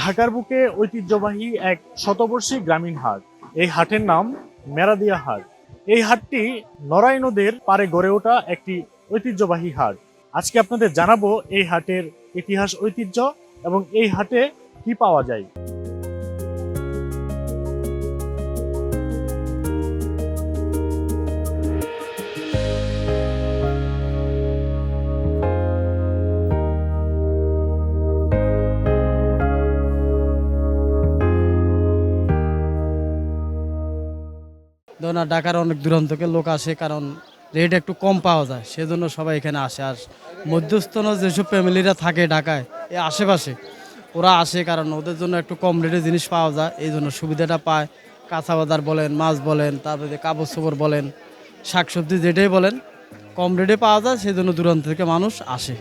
ঢাকার বুকে ঐতিহ্যবাহী এক শতবর্ষী গ্রামীণ হাট। এই হাটের নাম মেরাদিয়া হাট। এই হাটটি নরাই নদের পারে গড়ে ওঠা একটি ঐতিহ্যবাহী হাট। আজকে আপনাদের জানাব এই হাটের ইতিহাস ঐতিহ্য এবং এই হাটে কি পাওয়া যায়। আর ঢাকার অনেক দূরান্তকে লোক আসে, কারণ রেট একটু কম পাওয়া যায়, সেজন্য সবাই এখানে আসে। আর মধ্যস্থন যেসব ফ্যামিলিরা থাকে ঢাকায়, এই আশেপাশে, ওরা আসে কারণ ওদের জন্য একটু কম রেটে জিনিস পাওয়া যায়, এই জন্য সুবিধাটা পায়। কাঁচা বাজার বলেন, মাছ বলেন, তারপরে কাপড় চোপড় বলেন, শাকসবজি যেটাই বলেন, কম রেটে পাওয়া যায় সেই জন্য দূরান্ত থেকে মানুষ আসে।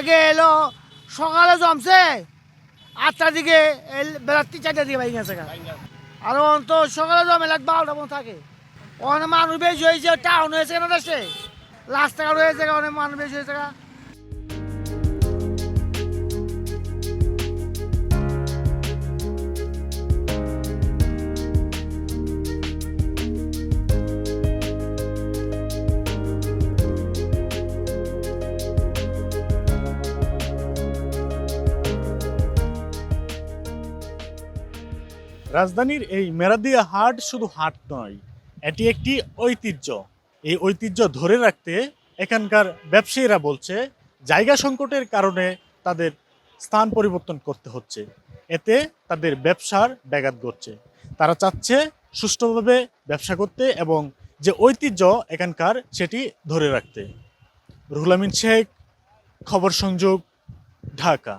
আগে এলো, সকালে জমছে। আটটার দিকে বেলা তিন চারটার দিকে বাইক গেছে। আর অন্ত সকালে জমে লাগ বারোটা মতো থাকে। অনেক মানুষ বেশি হয়েছে টাউন হয়েছে কেন দেশে? রাস্তাঘাট হয়েছে অনেক মানুষ বেশি হয়েছে রাজধানীর এই মেরাদিয়া হাট শুধু হাট নয়, এটি একটি ঐতিহ্য। এই ঐতিহ্য ধরে রাখতে এখানকার ব্যবসায়ীরা বলছে, জায়গা সংকটের কারণে তাদের স্থান পরিবর্তন করতে হচ্ছে। এতে তাদের ব্যবসার ব্যাঘাত ঘটছে। তারা চাচ্ছে সুষ্ঠুভাবে ব্যবসা করতে এবং যে ঐতিহ্য এখানকার সেটি ধরে রাখতে। রুহুল আমিন শেখ, খবর সংযোগ, ঢাকা।